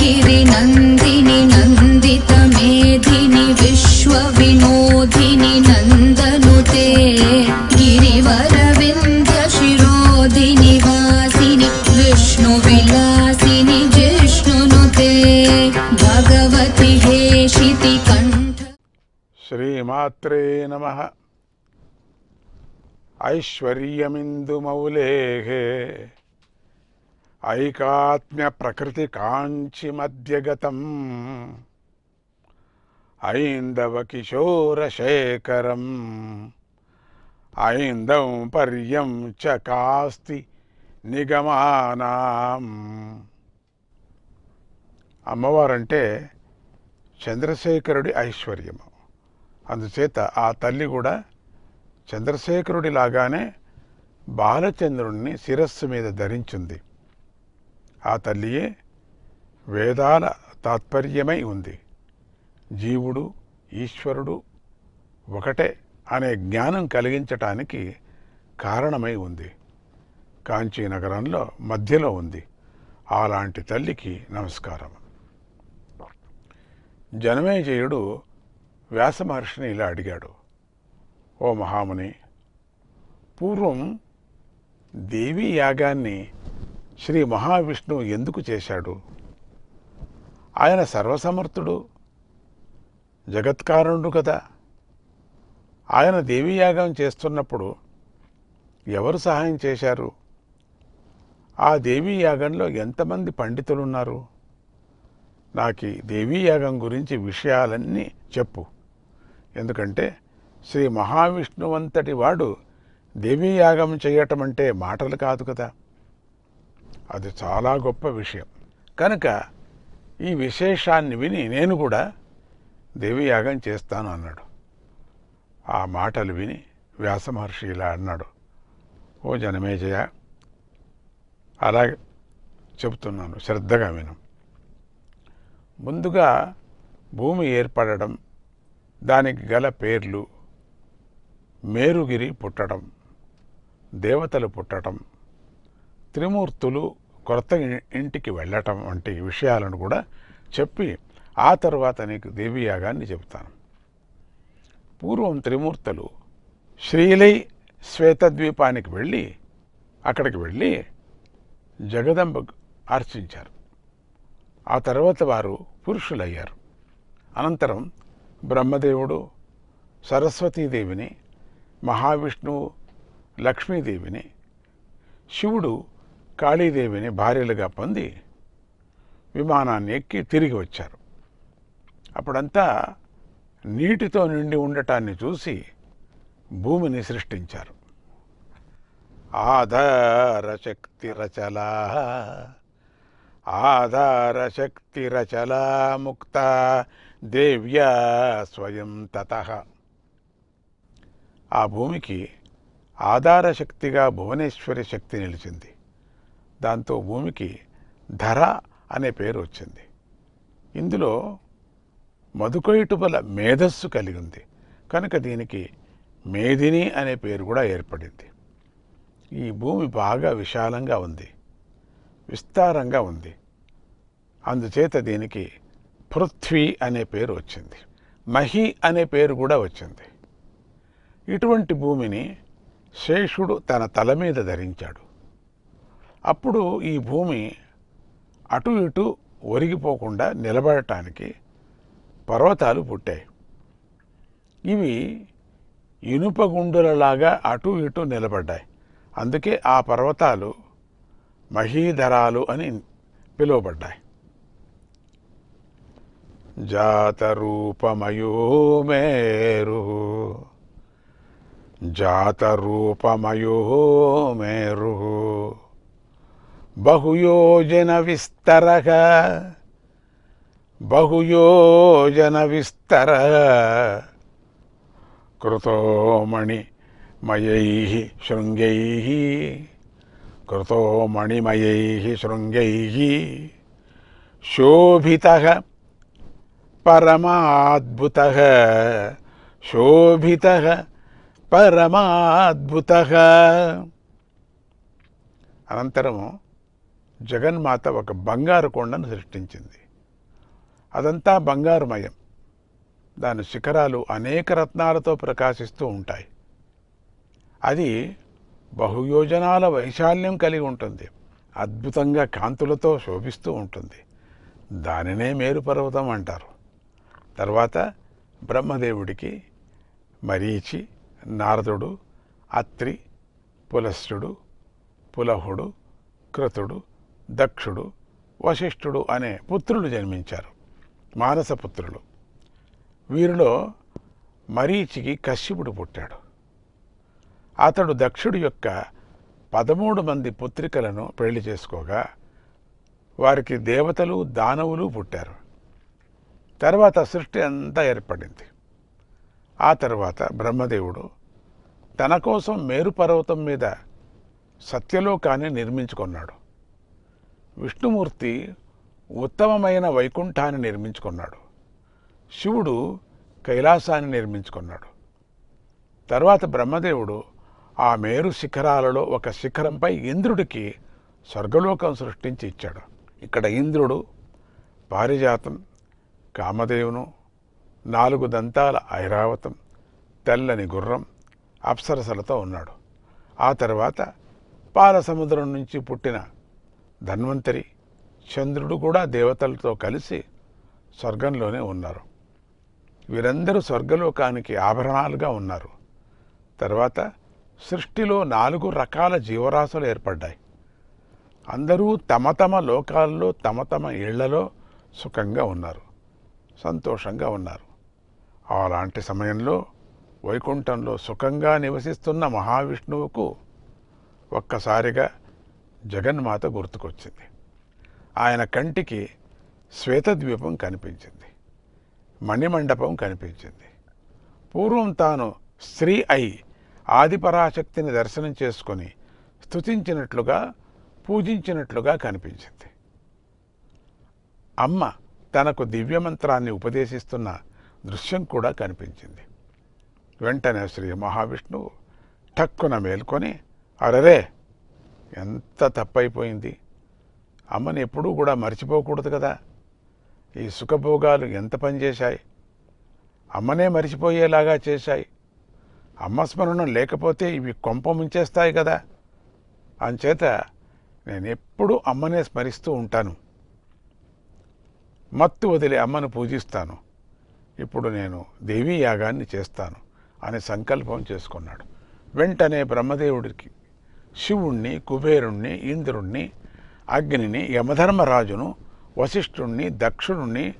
गिरि नन्दिनि नन्दितमेधिनि विश्वविनोदिनि नन्दनुते गिरिवरविन्द्यशिरोदिनि वासिनि विष्णुविलासिनि जिष्णुनुते भगवति हेशिति कण्ठ श्रीमात्रे नमः ऐश्वर्यमिन्दुमौलेः ఐకాత్మ్య ప్రకృతి కాంచి మధ్యగతం. ఐందవ కిశోరశేఖరం ఐందం పర్యం చ కాస్తి నిగమానాం. అమ్మవారంటే చంద్రశేఖరుడి ఐశ్వర్యము. అందుచేత ఆ తల్లి కూడా చంద్రశేఖరుడి లాగానే బాలచంద్రుణ్ణి శిరస్సు మీద ధరించింది. ఆ తల్లియే వేదాల తాత్పర్యమై ఉంది. జీవుడు ఈశ్వరుడు ఒకటే అనే జ్ఞానం కలిగించటానికి కారణమై ఉంది. కాంచీనగరంలో మధ్యలో ఉంది. అలాంటి తల్లికి నమస్కారం. జనమేజయుడు వ్యాసమహర్షిని ఇలా అడిగాడు. ఓ మహాముని పూర్వం దేవీ యాగాన్ని శ్రీ మహావిష్ణువు ఎందుకు చేశాడు? ఆయన సర్వసమర్థుడు జగత్కారణుడు కదా. ఆయన దేవీయాగం చేస్తున్నప్పుడు ఎవరు సహాయం చేశారు? ఆ దేవీయాగంలో ఎంతమంది పండితులున్నారు? నాకు ఈ గురించి విషయాలన్నీ చెప్పు. ఎందుకంటే శ్రీ మహావిష్ణువంతటి వాడు దేవీయాగం చేయటం అంటే మాటలు కాదు కదా. అది చాలా గొప్ప విషయం. కనుక ఈ విశేషాన్ని విని నేను కూడా దేవీయాగం చేస్తాను అన్నాడు. ఆ మాటలు విని వ్యాసమహర్షి ఇలా అన్నాడు. ఓ జనమేజయ అలాగే చెబుతున్నాను శ్రద్ధగా విను. ముందుగా భూమి ఏర్పడడం దానికి గల పేర్లు మేరుగిరి పుట్టడం దేవతలు పుట్టడం త్రిమూర్తులు కొత్త ఇంటికి వెళ్ళటం వంటి విషయాలను కూడా చెప్పి ఆ తర్వాత నీకు దేవి యాగాన్ని చెబుతాను. పూర్వం త్రిమూర్తులు శ్రీలై శ్వేతద్వీపానికి వెళ్ళి అక్కడికి వెళ్ళి జగదంబ అర్చించారు. ఆ తర్వాత వారు పురుషులయ్యారు. అనంతరం బ్రహ్మదేవుడు సరస్వతీదేవిని మహావిష్ణువు లక్ష్మీదేవిని శివుడు కాళీదేవిని భార్యలుగా పొంది విమానాన్ని ఎక్కి తిరిగి వచ్చారు. అప్పుడంతా నీటితో నిండి ఉండటాన్ని చూసి భూమిని సృష్టించారు. ఆధార శక్తి రచలా ఆధార శక్తి రచలా ముక్త దేవ్యా స్వయం తత. ఆ భూమికి ఆధార శక్తిగా భువనేశ్వరి శక్తి నిలిచింది. దాంతో భూమికి ధర అనే పేరు వచ్చింది. ఇందులో మధుకైటుబల మేధస్సు కలిగి ఉంది. కనుక దీనికి మేదిని అనే పేరు కూడా ఏర్పడింది. ఈ భూమి బాగా విశాలంగా ఉంది. విస్తారంగా ఉంది. అందుచేత దీనికి పృథ్వీ అనే పేరు వచ్చింది. మహి అనే పేరు కూడా వచ్చింది. ఇటువంటి భూమిని శేషుడు తన తల మీద ధరించాడు. అప్పుడు ఈ భూమి అటు ఇటు ఒరిగిపోకుండా నిలబడటానికి పర్వతాలు పుట్టాయి. ఇవి ఇనుప గుండులలాగా అటు ఇటు నిలబడ్డాయి. అందుకే ఆ పర్వతాలు మహీధరాలు అని పిలువబడ్డాయి. జాతరూపమయో మేరు జాతరూపమయో మేరు బహుయోజన విస్తర. బహుయోజన విస్తర. కృతోమణి మయై శృంగై. కృతోమణిమయై శృంగై. శోభిత పరమాద్భుత. శోభిత పరమాద్భుత. అనంతరము జగన్మాత ఒక బంగారు కొండను సృష్టించింది. అదంతా బంగారుమయం. దాని శిఖరాలు అనేక రత్నాలతో ప్రకాశిస్తూ ఉంటాయి. అది బహుయోజనాల వైశాల్యం కలిగి ఉంటుంది. అద్భుతంగా కాంతులతో శోభిస్తూ ఉంటుంది. దానినే మేరుపర్వతం అంటారు. తర్వాత బ్రహ్మదేవుడికి మరీచి నారదుడు అత్రి పులస్సుడు పులహుడు కృతుడు దక్షుడు వశిష్ఠుడు అనే పుత్రులు జన్మించారు. మానస పుత్రులు. వీరిలో మరీచికి కశ్యపుడు పుట్టాడు. అతడు దక్షుడి యొక్క పదమూడు మంది పుత్రికలను పెళ్ళి చేసుకోగా వారికి దేవతలు దానవులు పుట్టారు. తర్వాత సృష్టి అంతా ఏర్పడింది. ఆ తర్వాత బ్రహ్మదేవుడు తన కోసం మేరుపర్వతం మీద సత్యలోకాన్ని నిర్మించుకున్నాడు. విష్ణుమూర్తి ఉత్తమమైన వైకుంఠాన్ని నిర్మించుకున్నాడు. శివుడు కైలాసాన్ని నిర్మించుకున్నాడు. తర్వాత బ్రహ్మదేవుడు ఆ మేరు శిఖరాలలో ఒక శిఖరంపై ఇంద్రుడికి స్వర్గలోకం సృష్టించి ఇచ్చాడు. ఇక్కడ ఇంద్రుడు పారిజాతం కామదేవును నాలుగు దంతాల ఐరావతం తెల్లని గుర్రం అప్సరసలతో ఉన్నాడు. ఆ తర్వాత పాలసముద్రం నుంచి పుట్టిన ధన్వంతరి చంద్రుడు కూడా దేవతలతో కలిసి స్వర్గంలోనే ఉన్నారు. వీరందరూ స్వర్గలోకానికి ఆభరణాలుగా ఉన్నారు. తర్వాత సృష్టిలో నాలుగు రకాల జీవరాశులు ఏర్పడ్డాయి. అందరూ తమ తమ లోకాల్లో తమ తమ ఇళ్ళలో సుఖంగా ఉన్నారు సంతోషంగా ఉన్నారు. అలాంటి సమయంలో వైకుంఠంలో సుఖంగా నివసిస్తున్న మహావిష్ణువుకు ఒక్కసారిగా జగన్మాత గుర్తుకొచ్చింది. ఆయన కంటికి శ్వేతద్వీపం కనిపించింది. మణిమండపం కనిపించింది. పూర్వం తాను స్త్రీ అయి ఆదిపరాశక్తిని దర్శనం చేసుకొని స్తుతించినట్లుగా పూజించినట్లుగా కనిపించింది. అమ్మ తనకు దివ్యమంత్రాన్ని ఉపదేశిస్తున్న దృశ్యం కూడా కనిపించింది. వెంటనే శ్రీ మహావిష్ణువు టక్కున మేల్కొని అరరే! ఎంత తప్పైపోయింది. అమ్మని ఎప్పుడూ కూడా మర్చిపోకూడదు కదా. ఈ సుఖభోగాలు ఎంత పనిచేశాయి. అమ్మనే మరిచిపోయేలాగా చేశాయి. అమ్మ స్మరణం లేకపోతే ఇవి కొంప ముంచేస్తాయి కదా. అంచేత నేను ఎప్పుడూ అమ్మనే స్మరిస్తూ ఉంటాను. మత్తు వదిలి అమ్మను పూజిస్తాను. ఇప్పుడు నేను దేవీ యాగాన్ని చేస్తాను అని సంకల్పం చేసుకున్నాడు. వెంటనే బ్రహ్మదేవుడికి శివుణ్ణి కుబేరుణ్ణి ఇంద్రుణ్ణి అగ్నిని యమధర్మరాజును వశిష్ఠుణ్ణి దక్షుణ్ణి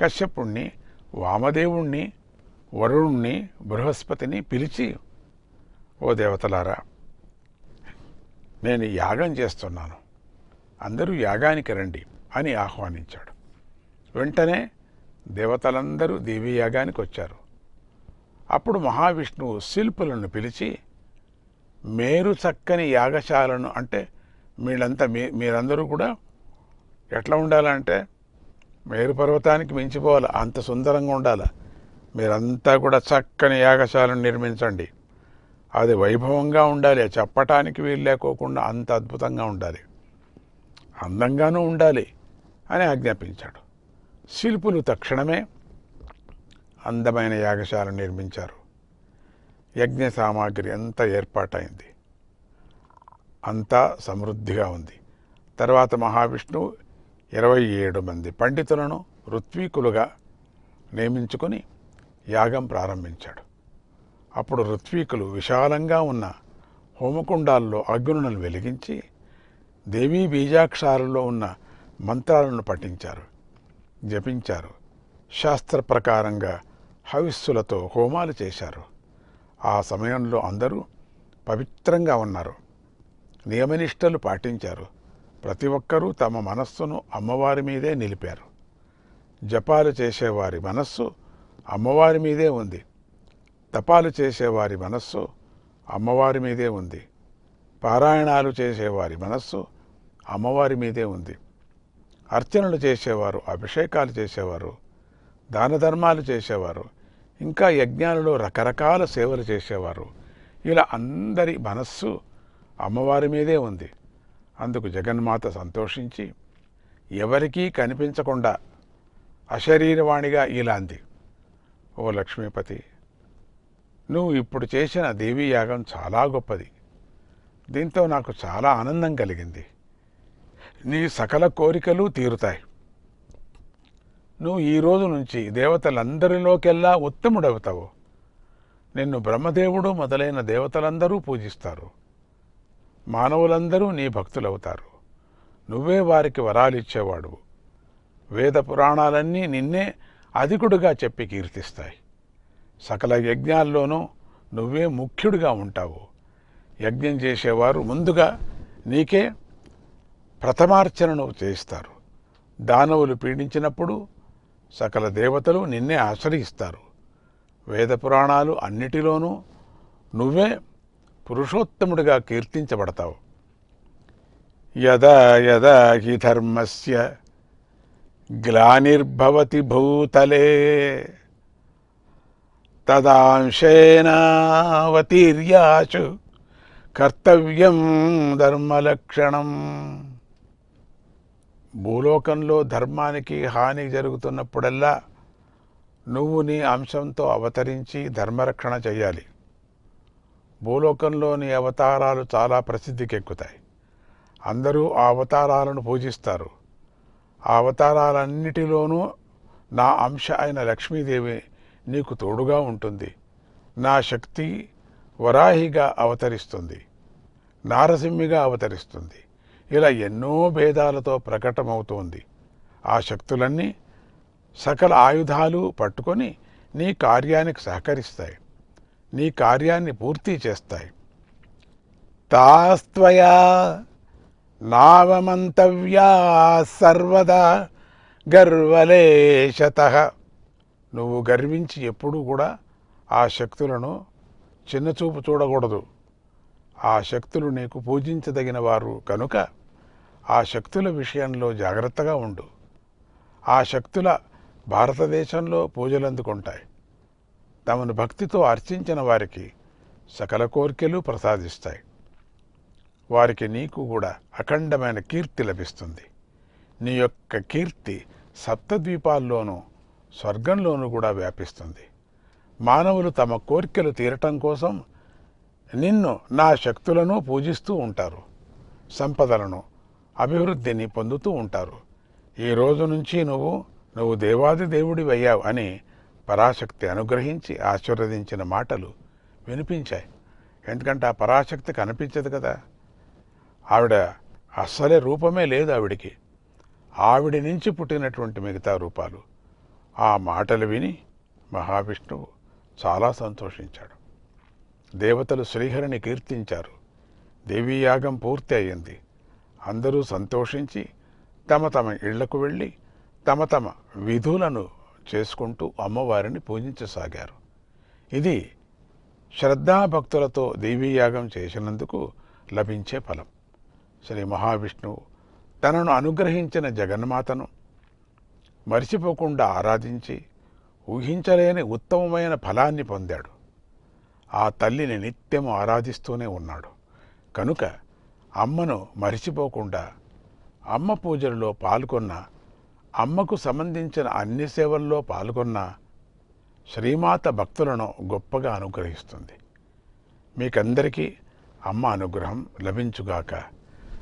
కశ్యపుణ్ణి వామదేవుణ్ణి వరుణ్ణి బృహస్పతిని పిలిచి ఓ దేవతలారా నేను యాగం చేస్తున్నాను. అందరూ యాగానికి రండి అని ఆహ్వానించాడు. వెంటనే దేవతలందరూ దేవీయాగానికి వచ్చారు. అప్పుడు మహావిష్ణువు శిల్పులను పిలిచి మేరు చక్కని యాగశాలను అంటే మీరంతా మీ మీరందరూ కూడా ఎట్లా ఉండాలంటే మేరు పర్వతానికి మించిపోవాలి అంత సుందరంగా ఉండాలి. మీరంతా కూడా చక్కని యాగశాలను నిర్మించండి. అది వైభవంగా ఉండాలి చెప్పటానికి వీలు లేకోకుండా అంత అద్భుతంగా ఉండాలి. అందంగానూ ఉండాలి అని ఆజ్ఞాపించాడు. శిల్పులు తక్షణమే అందమైన యాగశాలను నిర్మించారు. యజ్ఞ సామాగ్రి అంతా ఏర్పాటైంది. అంతా సమృద్ధిగా ఉంది. తర్వాత మహావిష్ణువు ఇరవై ఏడు మంది పండితులను ఋత్వీకులుగా నియమించుకొని యాగం ప్రారంభించాడు. అప్పుడు ఋత్వీకులు విశాలంగా ఉన్న హోమకుండాల్లో అగ్నులను వెలిగించి దేవీ బీజాక్షరాల్లో ఉన్న మంత్రాలను పఠించారు జపించారు శాస్త్ర ప్రకారంగా హవిస్సులతో హోమాలు చేశారు. ఆ సమయంలో అందరూ పవిత్రంగా ఉన్నారు. నియమనిష్టలు పాటించారు. ప్రతి ఒక్కరూ తమ మనస్సును అమ్మవారి మీదే నిలిపారు. జపాలు చేసేవారి మనస్సు అమ్మవారి మీదే ఉంది. తపాలు చేసేవారి మనస్సు అమ్మవారి మీదే ఉంది. పారాయణాలు చేసేవారి మనస్సు అమ్మవారి మీదే ఉంది. అర్చనలు చేసేవారు అభిషేకాలు చేసేవారు దాన ధర్మాలు చేసేవారు ఇంకా యజ్ఞాలలో రకరకాల సేవలు చేసేవారు. ఇలా అందరి మనస్సు అమ్మవారి మీదే ఉంది. అందుకు జగన్మాత సంతోషించి ఎవరికీ కనిపించకుండా అశరీరవాణిగా ఇలా అంది. ఓ లక్ష్మీపతి నువ్వు ఇప్పుడు చేసిన దేవీ యాగం చాలా గొప్పది. దీంతో నాకు చాలా ఆనందం కలిగింది. నీ సకల కోరికలు తీరుతాయి. నువ్వు ఈ రోజు నుంచి దేవతలందరిలోకెల్లా ఉత్తముడవుతావు. నిన్ను బ్రహ్మదేవుడు మొదలైన దేవతలందరూ పూజిస్తారు. మానవులందరూ నీ భక్తులవుతారు. నువ్వే వారికి వరాలిచ్చేవాడు. వేద పురాణాలన్నీ నిన్నే అధికుడుగా చెప్పి కీర్తిస్తాయి. సకల యజ్ఞాల్లోనూ నువ్వే ముఖ్యుడిగా ఉంటావు. యజ్ఞం చేసేవారు ముందుగా నీకే ప్రథమార్చనను చేయిస్తారు. దానవులు పీడించినప్పుడు సకల దేవతలు నిన్నే ఆశ్రయిస్తారు. వేద పురాణాలు అన్నిటిలోనూ నువ్వే పురుషోత్తముడిగా కీర్తించబడతావు. యదా యదా హి ధర్మస్య గ్లానిర్భవతి భూతలే. తదాంశేనావతీర్యాచు కర్తవ్యం ధర్మలక్షణం. భూలోకంలో ధర్మానికి హాని జరుగుతున్నప్పుడల్లా నువ్వు నీ అంశంతో అవతరించి ధర్మరక్షణ చేయాలి భూలోకంలోని అవతారాలు చాలా ప్రసిద్ధికెక్కుతాయి. అందరూ ఆ అవతారాలను పూజిస్తారు. ఆ అవతారాలన్నిటిలోనూ నా అంశ అయిన లక్ష్మీదేవి నీకు తోడుగా ఉంటుంది. నా శక్తి వరాహిగా అవతరిస్తుంది. నారసింహిగా అవతరిస్తుంది. ఇలా ఎన్నో భేదాలతో ప్రకటమవుతోంది. ఆ శక్తులన్నీ సకల ఆయుధాలు పట్టుకొని నీ కార్యానికి సహకరిస్తాయి. నీ కార్యాన్ని పూర్తి చేస్తాయి. తాస్త్వయా నావమంతవ్యా సర్వదా గర్వలేశత. నువ్వు గర్వించి ఎప్పుడూ కూడా ఆ శక్తులను చిన్నచూపు చూడకూడదు. ఆ శక్తులు నీకు పూజించదగిన వారు కనుక ఆ శక్తుల విషయంలో జాగ్రత్తగా ఉండు. ఆ శక్తుల భారతదేశంలో పూజలందుకుంటాయి. తమను భక్తితో అర్చించిన వారికి సకల కోరికలు ప్రసాదిస్తాయి. వారికి నీకు కూడా అఖండమైన కీర్తి లభిస్తుంది. నీ యొక్క కీర్తి సప్తద్వీపాల్లోనూ స్వర్గంలోనూ కూడా వ్యాపిస్తుంది. మానవులు తమ కోరికలు తీరటం కోసం నిన్ను నా శక్తులను పూజిస్తూ ఉంటారు. సంపదలను అభివృద్ధిని పొందుతూ ఉంటారు. ఈ రోజు నుంచి నువ్వు నువ్వు దేవాది దేవుడి అయ్యావు అని పరాశక్తి అనుగ్రహించి ఆశీర్వదించిన మాటలు వినిపించాయి. ఎందుకంటే ఆ పరాశక్తి కనిపించదు కదా. ఆవిడ అస్సలే రూపమే లేదు ఆవిడికి. ఆవిడ నుంచి పుట్టినటువంటి మిగతా రూపాలు. ఆ మాటలు విని మహావిష్ణువు చాలా సంతోషించాడు. దేవతలు శ్రీహరిని కీర్తించారు. దేవీయాగం పూర్తి అయ్యింది. అందరూ సంతోషించి తమ తమ ఇళ్ళకు వెళ్ళి తమ తమ విధులను చేసుకుంటూ అమ్మవారిని పూజించసాగారు. ఇది శ్రద్ధాభక్తులతో దేవీయాగం చేసినందుకు లభించే ఫలం. శ్రీ మహావిష్ణువు తనను అనుగ్రహించిన జగన్మాతను మరిచిపోకుండా ఆరాధించి ఊహించలేని ఉత్తమమైన ఫలాన్ని పొందాడు. ఆ తల్లిని నిత్యం ఆరాధిస్తూనే ఉన్నాడు. కనుక అమ్మను మరిచిపోకుండా అమ్మ పూజలలో పాల్గొన్న అమ్మకు సంబంధించిన అన్ని సేవల్లో పాల్గొన్న శ్రీమాత భక్తులను గొప్పగా అనుగ్రహిస్తుంది. మీకందరికీ అమ్మ అనుగ్రహం లభించుగాక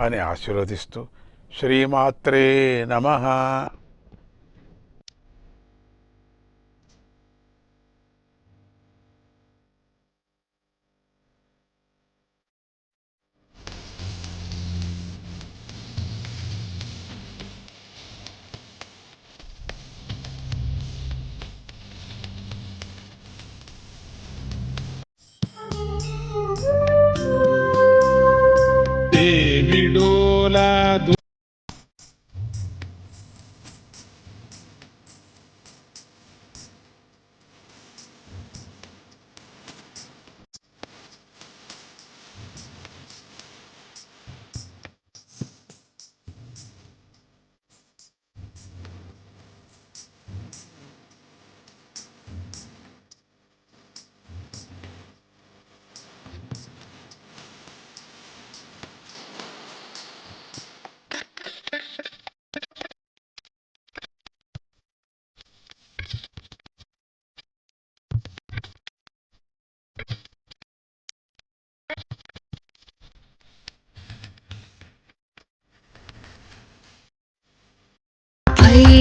అని ఆశీర్వదిస్తూ శ్రీమాత్రే నమః.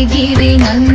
அலைகிறேன்